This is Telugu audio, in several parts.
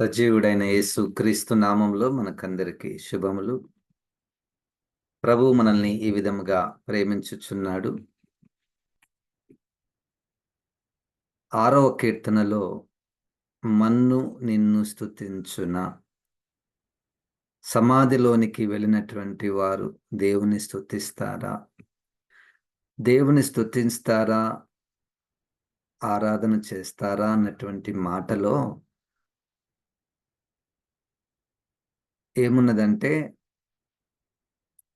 సజీవుడైన యేసు క్రీస్తు నామంలో మనకందరికీ శుభములు. ప్రభు మనల్ని ఈ విధముగా ప్రేమించుచున్నాడు. ఆరవ కీర్తనలో మన్ను నిన్ను స్థుతించున సమాధిలోనికి వెళ్ళినటువంటి వారు దేవుని స్థుతిస్తారా దేవుని స్థుతిస్తారా ఆరాధన చేస్తారా? అన్నటువంటి మాటలో ఏమున్నదంటే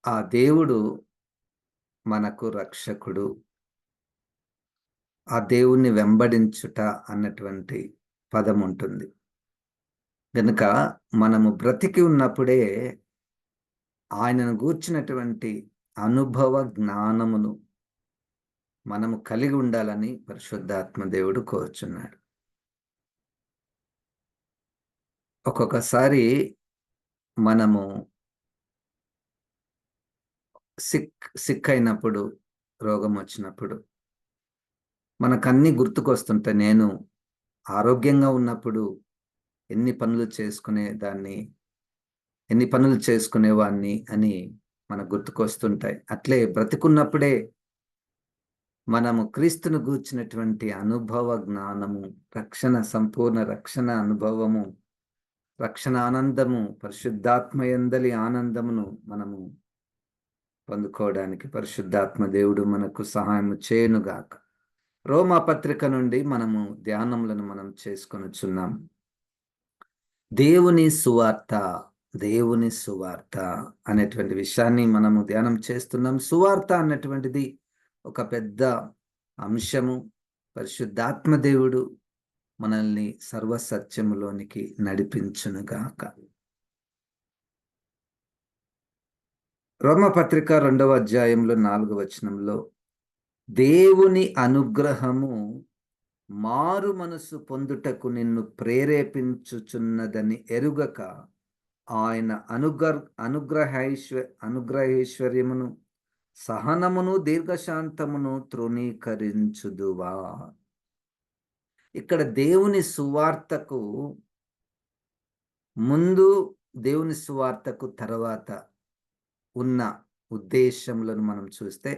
ఆ దేవుడు మనకు రక్షకుడు. ఆ దేవుణ్ణి వెంబడించుట అన్నటువంటి పదం ఉంటుంది కనుక మనము బ్రతికి ఉన్నప్పుడే ఆయనను గూర్చినటువంటి అనుభవ జ్ఞానమును మనము కలిగి ఉండాలని పరిశుద్ధాత్మ దేవుడు కోరుచున్నాడు. ఒక్కొక్కసారి మనము సిక్ సిక్ అయినప్పుడు రోగం వచ్చినప్పుడు మనకు అన్ని నేను ఆరోగ్యంగా ఉన్నప్పుడు ఎన్ని పనులు చేసుకునే దాన్ని ఎన్ని పనులు చేసుకునేవాడిని అని మనకు గుర్తుకొస్తుంటాయి. అట్లే బ్రతికున్నప్పుడే మనము క్రీస్తును గూర్చినటువంటి అనుభవ జ్ఞానము రక్షణ సంపూర్ణ రక్షణ అనుభవము రక్షణ ఆనందము పరిశుద్ధాత్మయందలి ఆనందమును మనము పొందుకోవడానికి పరిశుద్ధాత్మ దేవుడు మనకు సహాయం చేయనుగాక. రోమా పత్రిక నుండి మనము ధ్యానములను మనం చేసుకొనుచున్నాం. దేవుని సువార్త దేవుని సువార్త అనేటువంటి విషయాన్ని మనము ధ్యానం చేస్తున్నాం. సువార్త అన్నటువంటిది ఒక పెద్ద అంశము. పరిశుద్ధాత్మ దేవుడు మనల్ని సర్వసత్యములోనికి నడిపించునుగాక. రోమపత్రిక రెండవ అధ్యాయంలో నాలుగు వచనంలో దేవుని అనుగ్రహము మారు మనసు పొందుటకు నిన్ను ప్రేరేపించుచున్నదని ఎరుగక ఆయన అనుగ్ర అనుగ్రహైశ్వ అనుగ్రహేశ్వర్యమును సహనమును దీర్ఘశాంతమును తృణీకరించుదువా? ఇక్కడ దేవుని సువార్తకు ముందు దేవుని సువార్తకు తర్వాత ఉన్న ఉద్దేశములను మనం చూస్తే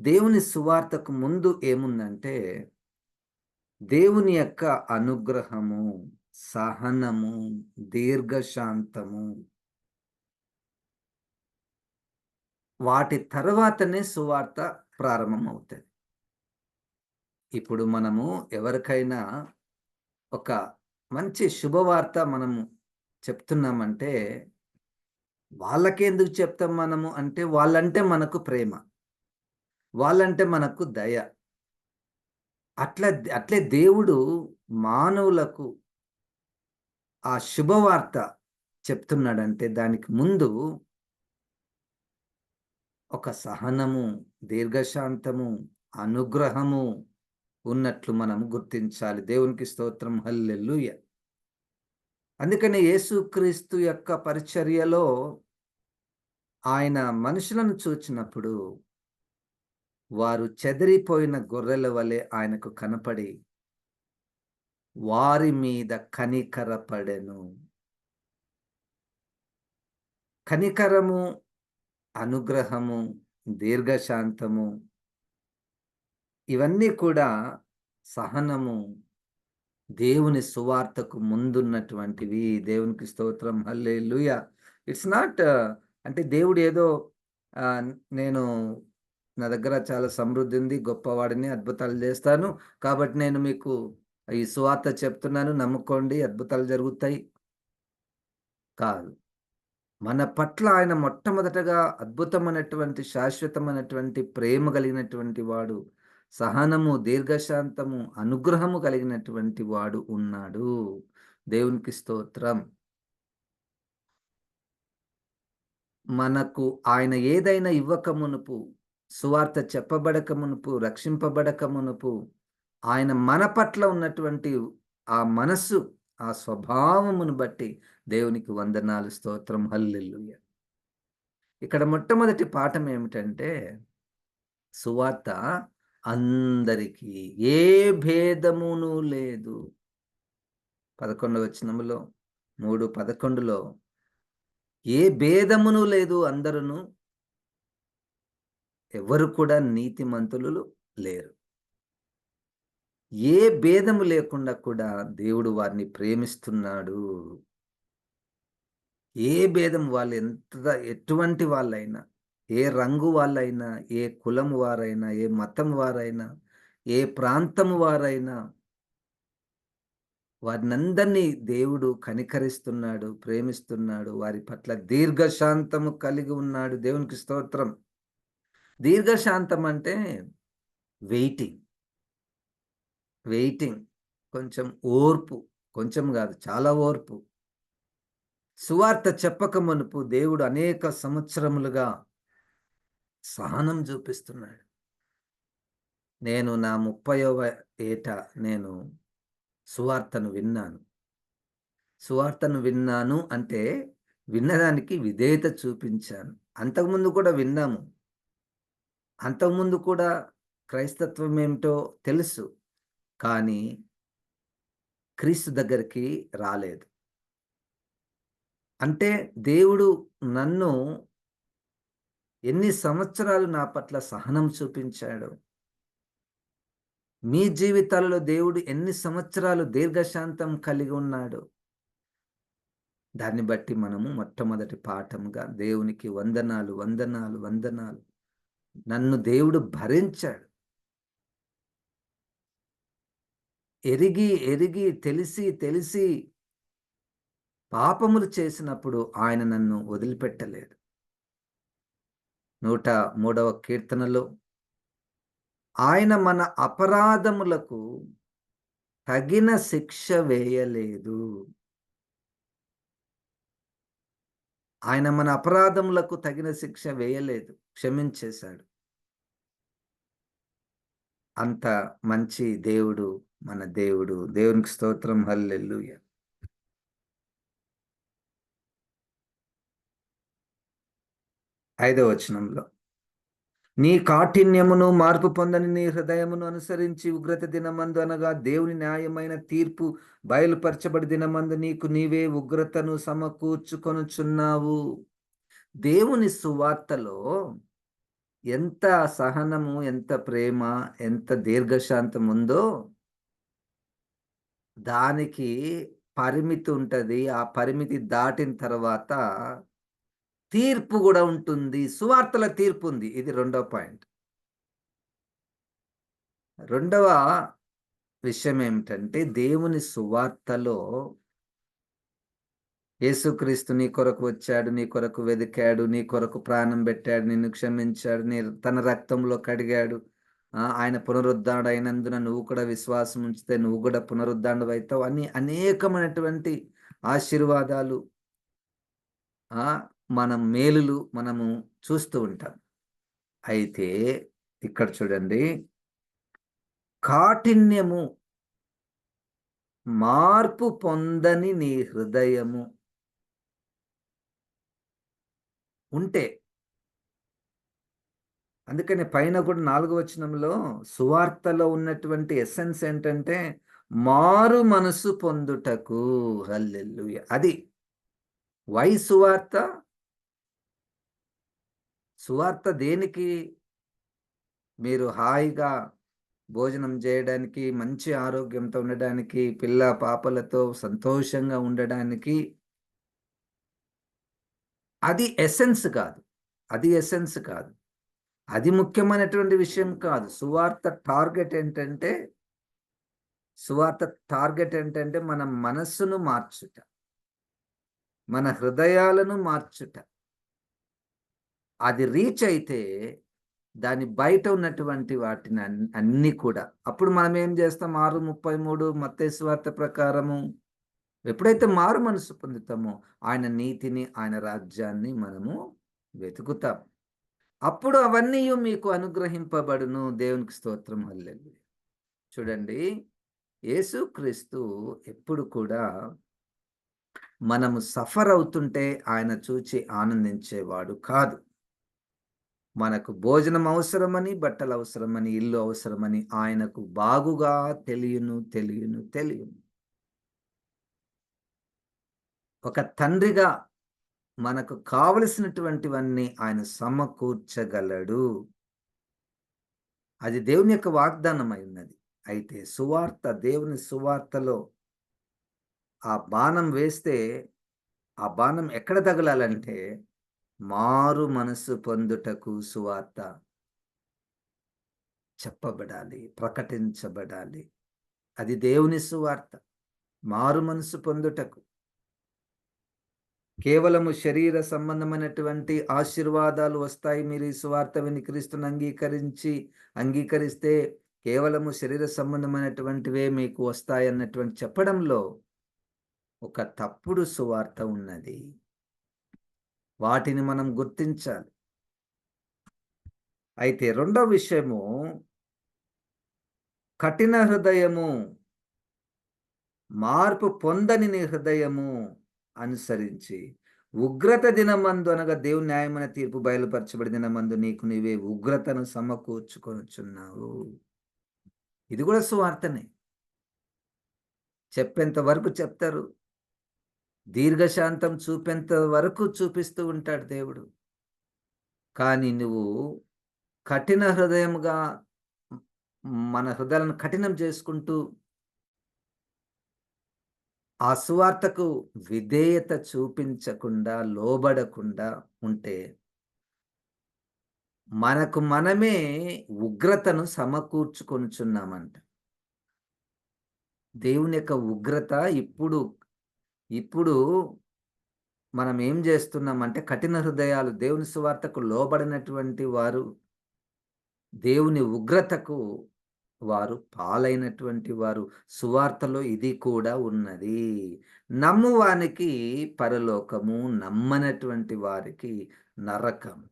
దేవుని సువార్తకు ముందు ఏముందంటే దేవుని యొక్క అనుగ్రహము సహనము దీర్ఘశాంతము. వాటి తర్వాతనే సువార్త ప్రారంభమవుతుంది. ఇప్పుడు మనము ఎవరికైనా ఒక మంచి శుభవార్త మనము చెప్తున్నామంటే వాళ్ళకి ఎందుకు చెప్తాం మనము? అంటే వాళ్ళంటే మనకు ప్రేమ. వాళ్ళంటే మనకు దయ. అట్లా అట్లే దేవుడు మానవులకు ఆ శుభవార్త చెప్తున్నాడంటే దానికి ముందు ఒక సహనము దీర్ఘశాంతము అనుగ్రహము ఉన్నట్లు మనం గుర్తించాలి. దేవునికి స్తోత్రం. హల్లెల్లుయ అందుకని యేసుక్రీస్తు యొక్క పరిచర్యలో ఆయన మనుషులను చూచినప్పుడు వారు చెదిరిపోయిన గొర్రెల వలె ఆయనకు కనపడి వారి మీద కనికరపడెను. కనికరము అనుగ్రహము దీర్ఘశాంతము ఇవన్నీ కూడా సహనము దేవుని సువార్తకు ముందున్నటువంటివి. దేవునికి స్తోత్రం. హల్లే లూయ ఇట్స్ నాట్ uh, అంటే దేవుడు ఏదో నేను నా దగ్గర చాలా సమృద్ధి ఉంది గొప్పవాడిని అద్భుతాలు చేస్తాను. కాబట్టి నేను మీకు ఈ సువార్త చెప్తున్నాను. నమ్ముకోండి అద్భుతాలు జరుగుతాయి. కాదు. మన పట్ల ఆయన మొట్టమొదటగా అద్భుతమైనటువంటి శాశ్వతమైనటువంటి ప్రేమ కలిగినటువంటి వాడు సహనము దీర్ఘశాంతము అనుగ్రహము కలిగినటువంటి వాడు ఉన్నాడు. దేవునికి స్తోత్రం. మనకు ఆయన ఏదైనా ఇవ్వక మునుపు సువార్త చెప్పబడక మునుపు రక్షింపబడక మునుపు ఆయన మన పట్ల ఉన్నటువంటి ఆ మనస్సు ఆ స్వభావమును బట్టి దేవునికి వందనాలు స్తోత్రం. హల్లెల్లుయ ఇక్కడ మొట్టమొదటి పాఠం ఏమిటంటే సువార్త అందరికీ ఏ భేదమును లేదు. పదకొండవ వచనములో మూడు పదకొండులో ఏ భేదమును లేదు అందరూ ఎవరు కూడా నీతిమంతులు లేరు. ఏ భేదము లేకుండా కూడా దేవుడు వారిని ప్రేమిస్తున్నాడు. ఏ భేదం వాళ్ళు ఎంత ఎటువంటి వాళ్ళైనా ఏ రంగు వాళ్ళైనా ఏ కులం వారైనా ఏ మతం వారైనా ఏ ప్రాంతం వారైనా వారినందరినీ దేవుడు కనికరిస్తున్నాడు ప్రేమిస్తున్నాడు వారి పట్ల దీర్ఘశాంతము కలిగి ఉన్నాడు. దేవునికి స్తోత్రం. దీర్ఘశాంతం అంటే వెయిటింగ్. వెయిటింగ్. కొంచెం ఓర్పు. కొంచెం కాదు చాలా ఓర్పు. సువార్త చెప్పక మునుపు దేవుడు అనేక సంవత్సరములుగా సహనం చూపిస్తున్నాడు. నేను నా ముప్పైవ ఏట నేను సువార్తను విన్నాను. సువార్తను విన్నాను అంటే విన్నదానికి విధేయత చూపించాను. అంతకుముందు కూడా విన్నాము. అంతకుముందు కూడా క్రైస్తత్వం ఏమిటో తెలుసు కానీ క్రీస్తు దగ్గరికి రాలేదు. అంటే దేవుడు నన్ను ఎన్ని సంవత్సరాలు నా పట్ల సహనం చూపించాడు. మీ జీవితాలలో దేవుడు ఎన్ని సంవత్సరాలు దీర్ఘశాంతం కలిగి ఉన్నాడు. దాన్ని బట్టి మనము మొట్టమొదటి పాఠంగా దేవునికి వందనాలు వందనాలు వందనాలు. నన్ను దేవుడు భరించాడు. ఎరిగి ఎరిగి తెలిసి తెలిసి పాపములు చేసినప్పుడు ఆయన నన్ను వదిలిపెట్టలేదు. నూట మూడవ కీర్తనలో ఆయన మన అపరాధములకు తగిన శిక్ష వేయలేదు. ఆయన మన అపరాధములకు తగిన శిక్ష వేయలేదు క్షమించేశాడు. అంత మంచి దేవుడు మన దేవుడు. దేవునికి స్తోత్రం. హల్లెల్లుయ ఐదవ వచనంలో. నీ కాఠిన్యమును మార్పు పొందని నీ హృదయమును అనుసరించి ఉగ్రత దినమందు అనగా దేవుని న్యాయమైన తీర్పు బయలుపరచబడి దినమందు నీకు నీవే ఉగ్రతను సమకూర్చుకొనుచున్నావు. దేవుని సువార్తలో ఎంత సహనము ఎంత ప్రేమ ఎంత దీర్ఘశాంతం ఉందో దానికి పరిమితి ఉంటుంది. ఆ పరిమితి దాటిన తర్వాత తీర్పు కూడా ఉంటుంది. సువార్తల తీర్పు ఉంది. ఇది రెండవ పాయింట్. రెండవ విషయం ఏమిటంటే దేవుని సువార్తలో యేసుక్రీస్తు నీ కొరకు వచ్చాడు నీ కొరకు వెదికాడు నీ కొరకు ప్రాణం పెట్టాడు నిన్ను క్షమించాడు నీ తన రక్తంలో కడిగాడు. ఆయన పునరుద్ధాడు అయినందున నువ్వు కూడా విశ్వాసం ఉంచితే నువ్వు కూడా పునరుద్ధాండు అవుతావు అని అనేకమైనటువంటి ఆశీర్వాదాలు. మనం మేలులు మనము చూస్తూ ఉంటాం. అయితే ఇక్కడ చూడండి. కాఠిన్యము మార్పు పొందని నీ హృదయము ఉంటే అందుకని పైన కూడా నాలుగు వచనంలో సువార్తలో ఉన్నటువంటి ఎసెన్స్ ఏంటంటే మారు మనసు పొందుటకు. హల్లెల్లు అది. వై సువార్త? సువార్త దేనికి? మీరు హాయిగా భోజనం చేయడానికి మంచి ఆరోగ్యంతో ఉండడానికి పిల్ల పాపలతో సంతోషంగా ఉండడానికి అది ఎసెన్స్ కాదు. అది ఎసెన్స్ కాదు. అది ముఖ్యమైనటువంటి విషయం కాదు. సువార్త టార్గెట్ ఏంటంటే సువార్త టార్గెట్ ఏంటంటే మన మనస్సును మార్చుట. మన హృదయాలను మార్చుట. అది రీచ్ అయితే దాని బయట ఉన్నటువంటి వాటిని అన్ని కూడా. అప్పుడు మనం ఏం చేస్తాం? ఆరు ముప్పై మూడు మత్తేశ్వార్త ప్రకారము ఎప్పుడైతే మారు మనసు పొందుతామో ఆయన నీతిని ఆయన రాజ్యాన్ని మనము వెతుకుతాం. అప్పుడు అవన్నీ మీకు అనుగ్రహింపబడును. దేవునికి స్తోత్రం. హల్లెల్లు చూడండి యేసుక్రీస్తు ఎప్పుడు కూడా మనము సఫర్ అవుతుంటే ఆయన చూచి ఆనందించేవాడు కాదు. మనకు భోజనం అవసరమని బట్టలు అవసరమని ఇల్లు అవసరమని ఆయనకు బాగుగా తెలియను తెలియను తెలియను. ఒక తండ్రిగా మనకు కావలసినటువంటివన్నీ ఆయన సమకూర్చగలడు. అది దేవుని యొక్క వాగ్దానం ఉన్నది. అయితే సువార్త దేవుని సువార్తలో ఆ బాణం వేస్తే ఆ బాణం ఎక్కడ తగలాలంటే మారు మనసు పొందుటకు సువార్త. చెప్పబడాలి ప్రకటించబడాలి. అది దేవుని సువార్త. మారు మనసు పొందుటకు. కేవలము శరీర సంబంధమైనటువంటి ఆశీర్వాదాలు వస్తాయి మీరు ఈ సువార్త విని క్రీస్తుని అంగీకరించి అంగీకరిస్తే కేవలము శరీర సంబంధమైనటువంటివే మీకు వస్తాయన్నటువంటి చెప్పడంలో ఒక తప్పుడు సువార్త ఉన్నది. వాటిని మనం గుర్తించాలి. అయితే రెండో విషయము కఠిన హృదయము మార్పు పొందని నీ హృదయము అనుసరించి ఉగ్రత దినమందు అనగా దేవుని న్యాయమైన తీర్పు బయలుపరచబడి దినమందు నీకు నీవే ఉగ్రతను సమకూర్చుకొనుచున్నావు. ఇది కూడా సువార్తనే. చెప్పేంత వరకు చెప్తారు. దీర్ఘశాంతం చూపేంత వరకు చూపిస్తూ ఉంటాడు దేవుడు. కానీ నువ్వు కఠిన హృదయంగా మన హృదయాలను కఠినం చేసుకుంటూ ఆ సువార్తకు విధేయత చూపించకుండా లోబడకుండా ఉంటే మనకు మనమే ఉగ్రతను సమకూర్చుకొనుచున్నామంట. దేవుని యొక్క ఉగ్రత ఇప్పుడు ఇప్పుడు మనం ఏం చేస్తున్నామంటే కఠిన హృదయాలు దేవుని సువార్తకు లోబడినటువంటి వారు దేవుని ఉగ్రతకు వారు పాలైనటువంటి వారు సువార్తలో ఇది కూడా ఉన్నది. నమ్మువానికి పరలోకము నమ్మనటువంటి వారికి నరకం.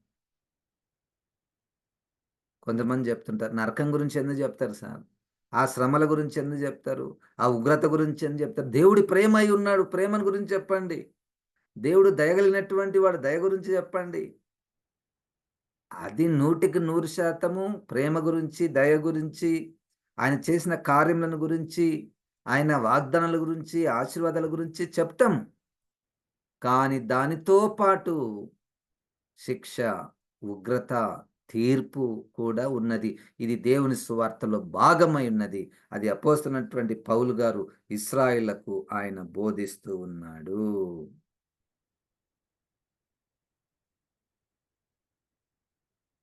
కొంతమంది చెప్తుంటారు నరకం గురించి ఎందుకు చెప్తారు సార్? ఆ శ్రమల గురించి ఎందుకు చెప్తారు? ఆ ఉగ్రత గురించి ఎందుకు చెప్తారు? దేవుడి ప్రేమ అయి ఉన్నాడు. ప్రేమను గురించి చెప్పండి. దేవుడు దయగలిగినటువంటి వాడు దయ గురించి చెప్పండి. అది నూటికి నూరు శాతము ప్రేమ గురించి దయ గురించి ఆయన చేసిన కార్యములను గురించి ఆయన వాగ్దానాల గురించి ఆశీర్వాదాల గురించి చెప్తాం. కానీ దానితో పాటు శిక్ష ఉగ్రత తీర్పు కూడా ఉన్నది. ఇది దేవుని సువార్తలో భాగమై ఉన్నది. అది అపోస్తున్నటువంటి పౌలు గారు ఇస్రాయిళ్ళకు ఆయన బోధిస్తూ ఉన్నాడు.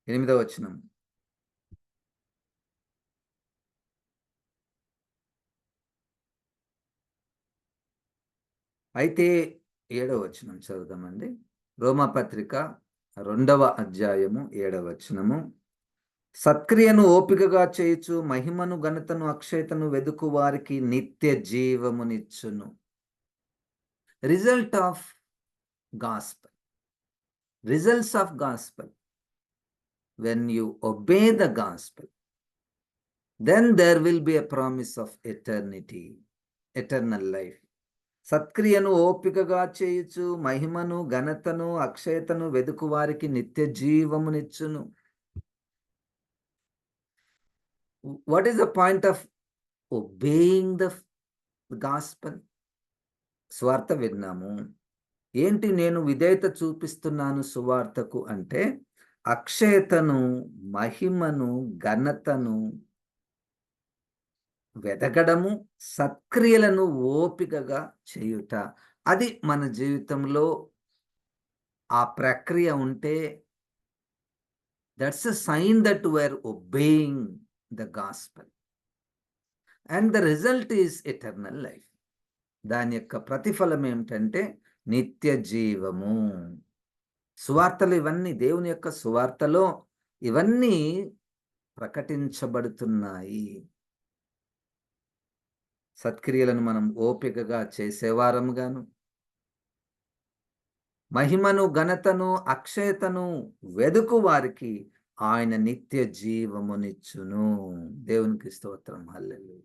ఎనిమిదవ వచనం. అయితే ఏడవ వచనం చదువుదామండి. రోమాపత్రిక రెండవ అధ్యాయము ఏడవచనము సత్క్రియను ఓపికగా చేయుచు మహిమను ఘనతను అక్షయతను వెదుకు వారికి నిత్య జీవమునిచ్చును. Result of gospel results of gospel when you obey the gospel then there will be a promise of eternity eternal life సత్క్రియను ఓపికగా చేయుచు మహిమను ఘనతను అక్షయతను వెదుకు వారికి నిత్య జీవమునిచ్చును. What is the point of obeying the gospel స్వార్థ విన్నాము. ఏంటి నేను విధేయత చూపిస్తున్నాను సువార్తకు అంటే అక్షయతను మహిమను ఘనతను వెదగడము సత్క్రియలను ఓపికగా చేయుట. అది మన జీవితంలో ఆ ప్రక్రియ ఉంటే that's a sign that where obeying the gospel. And the result is eternal life. దాని యొక్క ప్రతిఫలం ఏమిటంటే నిత్య జీవము. సువార్తలు ఇవన్నీ దేవుని యొక్క సువార్తలో ఇవన్నీ ప్రకటించబడుతున్నాయి. సత్క్రియలను మనం ఓపికగా చేసేవారముగాను మహిమను ఘనతను అక్షయతను వెదుకు వారికి ఆయన నిత్య జీవమునిచ్చును. దేవునికి స్తోత్రం. హల్లెలు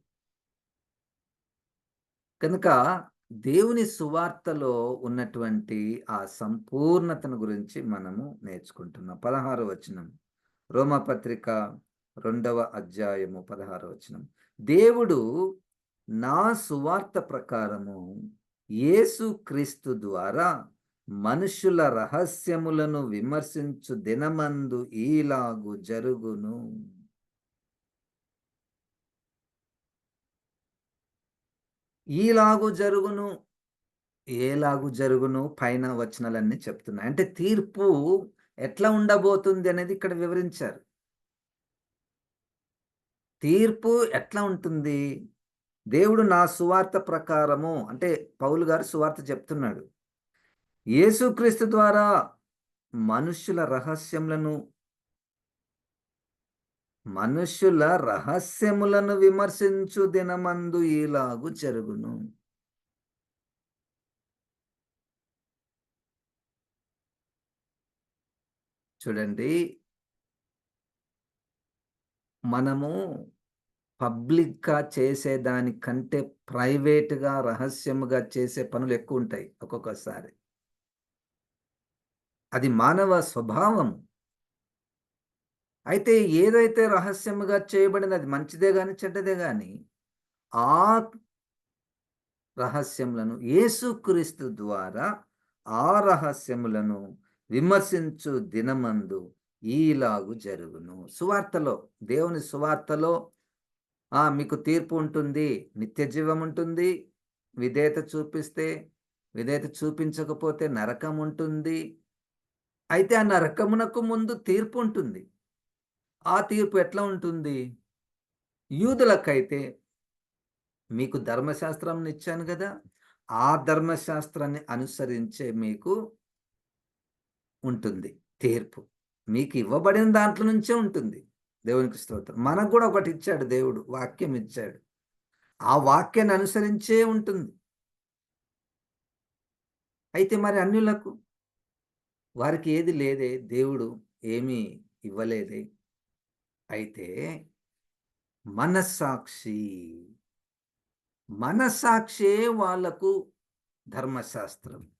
కనుక దేవుని సువార్తలో ఉన్నటువంటి ఆ సంపూర్ణతను గురించి మనము నేర్చుకుంటున్నాం. పదహారు వచనం. రోమపత్రిక రెండవ అధ్యాయము పదహారు వచనం. దేవుడు నా సువార్త ప్రకారము యేసుక్రీస్తు ద్వారా మనుషుల రహస్యములను విమర్శించు దినమందు ఈలాగు జరుగును. ఈలాగు జరుగును ఏలాగు జరుగును పైన వచనాలన్నీ చెప్తున్నాయి. అంటే తీర్పు ఎట్లా ఉండబోతుంది అనేది ఇక్కడ వివరించారు. తీర్పు ఎట్లా ఉంటుంది? దేవుడు నా సువార్త ప్రకారము అంటే పౌలు గారు సువార్త చెప్తున్నాడు. యేసుక్రీస్తు ద్వారా మనుష్యుల రహస్యములను మనుష్యుల రహస్యములను విమర్శించు దినమందు ఈలాగు జరుగును. చూడండి. మనము పబ్లిక్గా చేసేదానికంటే ప్రైవేట్గా రహస్యముగా చేసే పనులు ఎక్కువ ఉంటాయి ఒక్కొక్కసారి. అది మానవ స్వభావం అయితే ఏదైతే రహస్యముగా చేయబడింది అది మంచిదే కానీ చెడ్డదే కానీ ఆ రహస్యములను యేసుక్రీస్తు ద్వారా ఆ రహస్యములను విమర్శించు దినమందు ఈలాగు జరుగును. సువార్తలో దేవుని సువార్తలో ఆ మీకు తీర్పు ఉంటుంది. నిత్య జీవం ఉంటుంది. విధేయత చూపిస్తే విధేయత చూపించకపోతే నరకం ఉంటుంది. అయితే ఆ నరకమునకు ముందు తీర్పు ఉంటుంది. ఆ తీర్పు ఎట్లా ఉంటుంది? యూదులకైతే మీకు ధర్మశాస్త్రం ఇచ్చాను కదా ఆ ధర్మశాస్త్రాన్ని అనుసరించే మీకు ఉంటుంది. తీర్పు. మీకు ఇవ్వబడిన దాంట్లో నుంచే ఉంటుంది. దేవునికి స్తోత్రం. మనకు కూడా ఒకటి ఇచ్చాడు దేవుడు వాక్యం ఇచ్చాడు. ఆ వాక్యాన్ని అనుసరించే ఉంటుంది. అయితే మరి అన్యులకు? వారికి ఏది లేదే దేవుడు ఏమీ ఇవ్వలేదే. అయితే మనస్సాక్షి మనస్సాక్షే వాళ్ళకు ధర్మశాస్త్రం.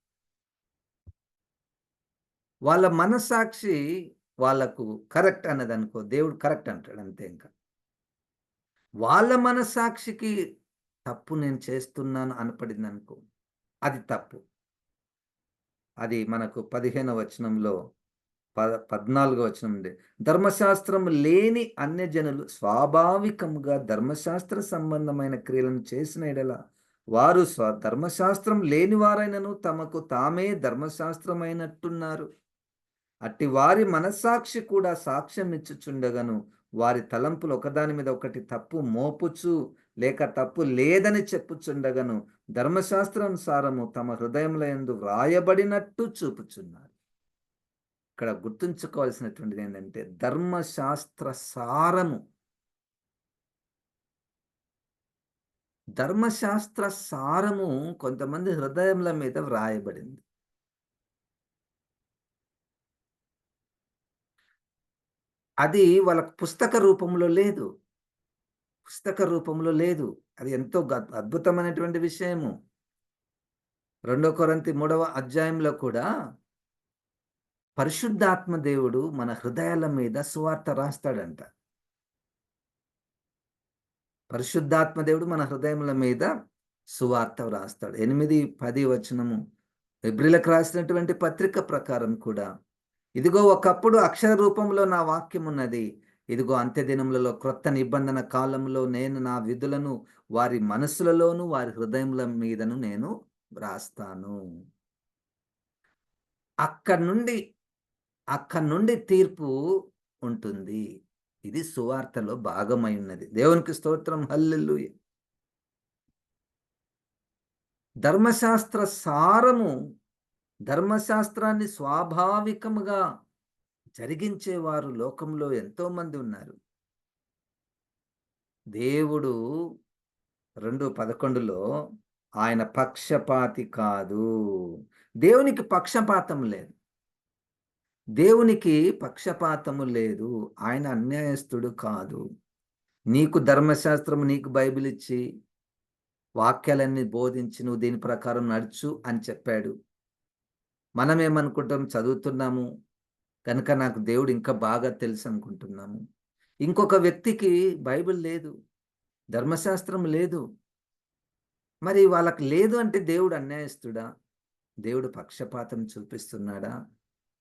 వాళ్ళ మనస్సాక్షి వాళ్ళకు కరెక్ట్ అన్నది అనుకో దేవుడు కరెక్ట్ అంటాడు అంతే ఇంకా. వాళ్ళ మనసాక్షికి తప్పు నేను చేస్తున్నాను అనపడింది అనుకో అది తప్పు. అది మనకు పదిహేను వచనంలో పద పద్నాలుగో వచనం ఉంది. ధర్మశాస్త్రం లేని అన్య జనులు ధర్మశాస్త్ర సంబంధమైన క్రియలను చేసిన ఎడల వారు స్వ ధర్మశాస్త్రం లేని వారైనను తమకు తామే ధర్మశాస్త్రమైనట్టున్నారు. అట్టి వారి మనస్సాక్షి కూడా సాక్ష్యం ఇచ్చుచుండగను వారి తలంపులు ఒకదాని మీద ఒకటి తప్పు మోపుచు లేక తప్పు లేదని చెప్పుచుండగను ధర్మశాస్త్రానుసారము తమ హృదయంలో ఎందు వ్రాయబడినట్టు చూపుచున్నారు. ఇక్కడ గుర్తుంచుకోవాల్సినటువంటిది ఏంటంటే ధర్మశాస్త్ర సారము ధర్మశాస్త్ర సారము కొంతమంది హృదయముల మీద వ్రాయబడింది. అది వాళ్ళ పుస్తక రూపంలో లేదు. పుస్తక రూపంలో లేదు. అది ఎంతో అద్భుతమైనటువంటి విషయము. రెండో కొరంతి మూడవ అధ్యాయంలో కూడా పరిశుద్ధాత్మ దేవుడు మన హృదయాల మీద సువార్త రాస్తాడంట. పరిశుద్ధాత్మ దేవుడు మన హృదయముల మీద సువార్త రాస్తాడు ఎనిమిది పది వచనము. ఎబ్రిలకు రాసినటువంటి పత్రిక ప్రకారం కూడా ఇదిగో ఒకప్పుడు అక్షర రూపంలో నా వాక్యం ఉన్నది ఇదిగో అంత్యదినములలో క్రొత్త నిబంధన కాలంలో నేను నా విధులను వారి మనసులలోను వారి హృదయముల మీదను నేను వ్రాస్తాను. అక్కడి నుండి అక్కడి నుండి తీర్పు ఉంటుంది. ఇది సువార్తలో భాగమై ఉన్నది. దేవునికి స్తోత్రం. హల్లెల్లు ధర్మశాస్త్ర సారము ధర్మశాస్త్రాన్ని స్వాభావికముగా జరిగించేవారు లోకంలో ఎంతోమంది ఉన్నారు. దేవుడు రెండు పదకొండులో ఆయన పక్షపాతి కాదు. దేవునికి పక్షపాతం లేదు. దేవునికి పక్షపాతము లేదు. ఆయన అన్యాయస్తుడు కాదు. నీకు ధర్మశాస్త్రము నీకు బైబిల్ ఇచ్చి వాక్యాలన్నీ బోధించి నువ్వు దీని ప్రకారం నడుచు అని చెప్పాడు. మనం ఏమనుకుంటాం చదువుతున్నాము. కనుక నాకు దేవుడు ఇంకా బాగా తెలుసు అనుకుంటున్నాము ఇంకొక వ్యక్తికి బైబిల్ లేదు. ధర్మశాస్త్రం లేదు. మరి వాళ్ళకి లేదు అంటే దేవుడు అన్యాయస్తుడా? దేవుడు పక్షపాతం చూపిస్తున్నాడా?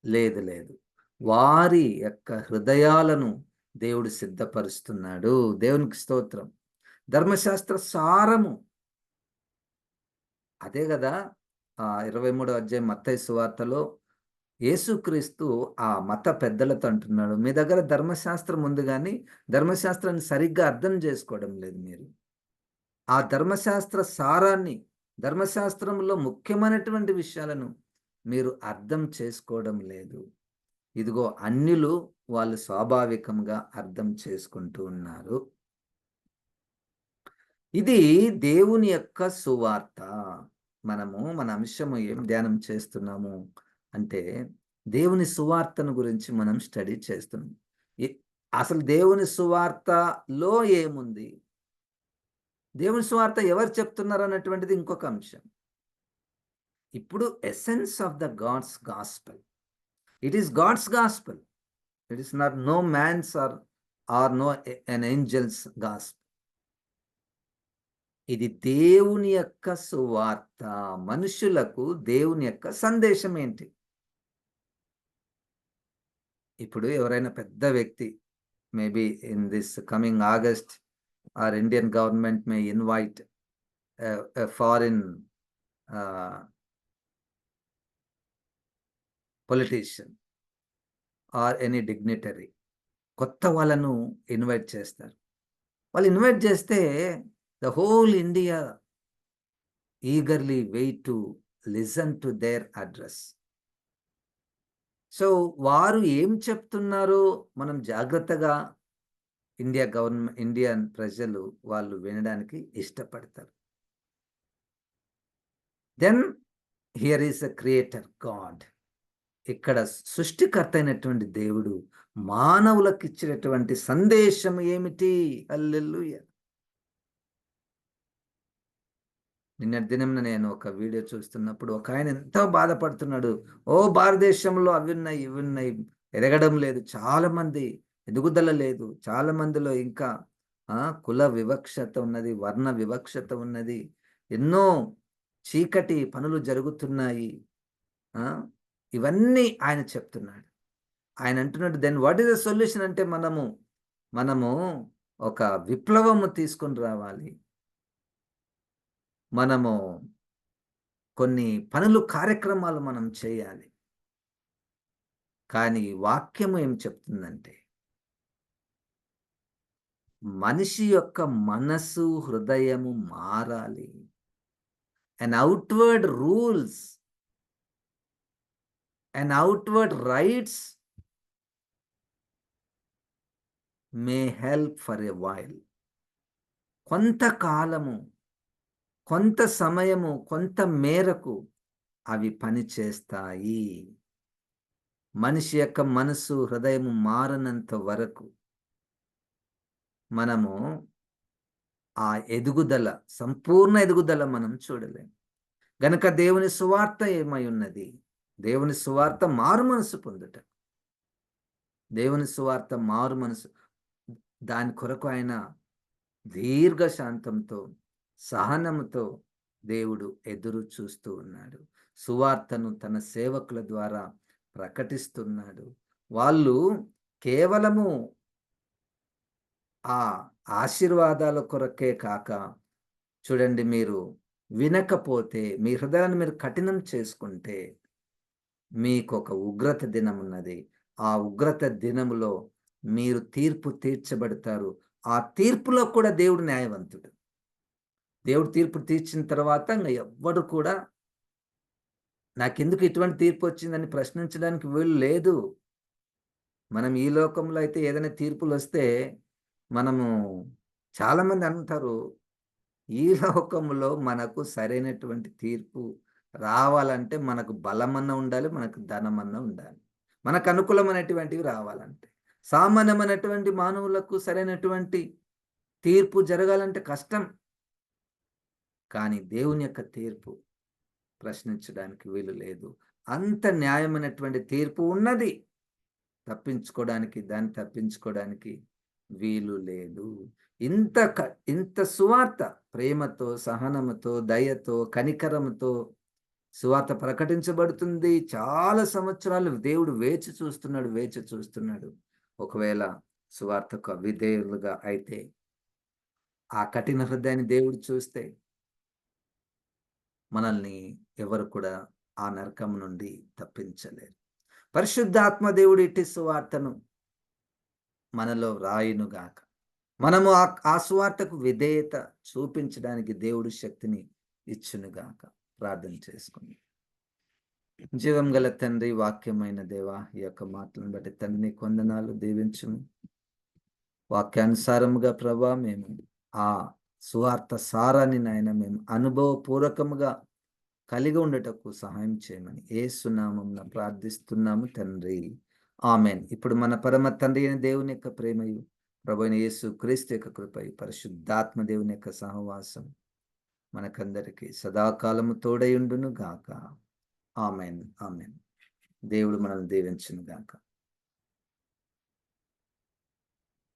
లేదు లేదు. వారి యొక్క హృదయాలను దేవుడు సిద్ధపరుస్తున్నాడు. దేవునికి స్తోత్రం. ధర్మశాస్త్ర సారము. అదే కదా? ఆ ఇరవై మూడో అధ్యాయం మత్తయ్య సువార్తలో యేసుక్రీస్తు ఆ మత పెద్దలతో అంటున్నాడు మీ దగ్గర ధర్మశాస్త్రం ఉంది కానీ ధర్మశాస్త్రాన్ని సరిగ్గా అర్థం చేసుకోవడం లేదు మీరు. ఆ ధర్మశాస్త్ర సారాన్ని ధర్మశాస్త్రంలో ముఖ్యమైనటువంటి విషయాలను మీరు అర్థం చేసుకోవడం లేదు. ఇదిగో అన్యులు వాళ్ళు స్వాభావికంగా అర్థం చేసుకుంటూ ఉన్నారు. ఇది దేవుని యొక్క సువార్త. మనము మన అంశము ఏం ధ్యానం చేస్తున్నాము అంటే దేవుని సువార్తను గురించి మనం స్టడీ చేస్తున్నాం. అసలు దేవుని సువార్తలో ఏముంది? దేవుని సువార్త ఎవరు చెప్తున్నారు అన్నటువంటిది ఇంకొక అంశం. ఇప్పుడు essence of the God's gospel it is God's gospel it is not no man's or or no an angels gospel ఇది దేవుని యొక్క సువార్త. మనుషులకు దేవుని యొక్క సందేశం ఏంటి? ఇప్పుడు ఎవరైనా పెద్ద వ్యక్తి maybe in this coming August or Indian government may invite foreign politician or any dignitary కొత్త వాళ్ళను ఇన్వైట్ చేస్తారు. వాళ్ళు ఇన్వైట్ చేస్తే the whole India eagerly wait to listen to their address so వారు ఏం చెప్తున్నారో మనం జాగ్రత్తగా ఇండియా గవర్నమెంట్ ఇండియన్ ప్రజలు వాళ్ళు వినడానికి ఇష్టపడతారు. Then here is a creator God ఇక్కడ సృష్టికర్త అయినటువంటి దేవుడు మానవులకు ఇచ్చినటువంటి సందేశం ఏమిటి? అల్లెల్లుయ నిన్నటి దినంన నేను ఒక వీడియో చూస్తున్నప్పుడు ఒక ఆయన ఎంతో బాధపడుతున్నాడు. ఓ భారతదేశంలో అవి ఉన్నాయి ఇవి ఉన్నాయి. ఎదగడం లేదు. చాలా మంది ఎదుగుదల లేదు. చాలా మందిలో ఇంకా కుల వివక్షత ఉన్నది వర్ణ వివక్షత ఉన్నది. ఎన్నో చీకటి పనులు జరుగుతున్నాయి. ఇవన్నీ ఆయన చెప్తున్నాడు. ఆయన అంటున్నాడు then what is the solution అంటే మనము మనము ఒక విప్లవము తీసుకొని రావాలి. మనము కొన్ని పనులు కార్యక్రమాలు మనం చేయాలి. కానీ వాక్యము ఏం చెప్తుందంటే మనిషి యొక్క మనసు హృదయము మారాలి. And outward rules and outward rites may help for a while కొంతకాలము కొంత సమయము కొంత మేరకు అవి పనిచేస్తాయి మనిషి యొక్క మనసు హృదయము మారనంత వరకు మనము ఆ ఎదుగుదల సంపూర్ణ ఎదుగుదల మనం చూడలేము. గనక దేవుని సువార్త ఏమై ఉన్నది? దేవుని సువార్త మారు మనసు పొందుట. దేవుని సువార్త మారు మనసు దాని కొరకు ఆయన దీర్ఘ శాంతంతో సహనముతో దేవుడు ఎదురు చూస్తూ ఉన్నాడు. సువార్తను తన సేవకుల ద్వారా ప్రకటిస్తున్నాడు. వాళ్ళు కేవలము ఆ ఆశీర్వాదాల కొరకే కాక చూడండి మీరు వినకపోతే మీ హృదయాన్ని మీరు కఠినం చేసుకుంటే మీకు ఒక ఉగ్రత దినం ఉన్నది ఆ ఉగ్రత దినములో మీరు తీర్పు తీర్చబడతారు. ఆ తీర్పులో కూడా దేవుడు న్యాయవంతుడు. దేవుడు తీర్పు తీర్చిన తర్వాత ఇంకా ఎవ్వడు కూడా నాకెందుకు ఇటువంటి తీర్పు వచ్చిందని ప్రశ్నించడానికి వీలు లేదు. మనం ఈ లోకంలో అయితే ఏదైనా తీర్పులు వస్తే మనము చాలామంది అంటారు ఈ లోకంలో మనకు సరైనటువంటి తీర్పు రావాలంటే మనకు బలమన్న ఉండాలి మనకు ధనమన్న ఉండాలి. మనకు అనుకూలమైనటువంటివి రావాలంటే. సామాన్యమైనటువంటి మానవులకు సరైనటువంటి తీర్పు జరగాలంటే కష్టం. కానీ దేవుని యొక్క తీర్పు ప్రశ్నించడానికి వీలు లేదు. అంత న్యాయమైనటువంటి తీర్పు ఉన్నది. తప్పించుకోవడానికి దాన్ని తప్పించుకోవడానికి వీలు లేదు. ఇంత క- ఇంత సువార్త ప్రేమతో సహనముతో దయతో కనికరముతో సువార్త ప్రకటించబడుతుంది. చాలా సంవత్సరాలు దేవుడు వేచి చూస్తున్నాడు వేచి చూస్తున్నాడు. ఒకవేళ సువార్తకు అవిధేయులుగా అయితే ఆ కఠిన హృదయాన్ని దేవుడు చూస్తే మనల్ని ఎవరు కూడా ఆ నరకం నుండి తప్పించలేరు. పరిశుద్ధాత్మ దేవుడు ఇట్టి సువార్తను మనలో రాయునుగాక మనము ఆ ఆ సువార్తకు విధేయత చూపించడానికి దేవుడు శక్తిని ఇచ్చునుగాక ప్రార్థన చేసుకుంది. జీవం గల తండ్రి వాక్యమైన దేవా ఈ యొక్క మాటలను బట్టి తండ్రిని కొందనాలు దీవించుము. వాక్యానుసారముగా ప్రభా మేము ఆ సువార్త సారాన్ని నాయన మేము అనుభవపూర్వకముగా కలిగి ఉండటకు సహాయం చేయమని ఏ సునామం ప్రార్థిస్తున్నాము తండ్రి. ఆమెన్. ఇప్పుడు మన పరమ తండ్రి అయిన దేవుని యొక్క ప్రేమయు ప్రభు యేసు క్రీస్తు యొక్క కృపయు పరిశుద్ధాత్మ దేవుని యొక్క సహవాసం మనకందరికీ సదాకాలము తోడయుండును గాక ఆమెన్. ఆమెన్. దేవుడు మనల్ని దీవించును గాక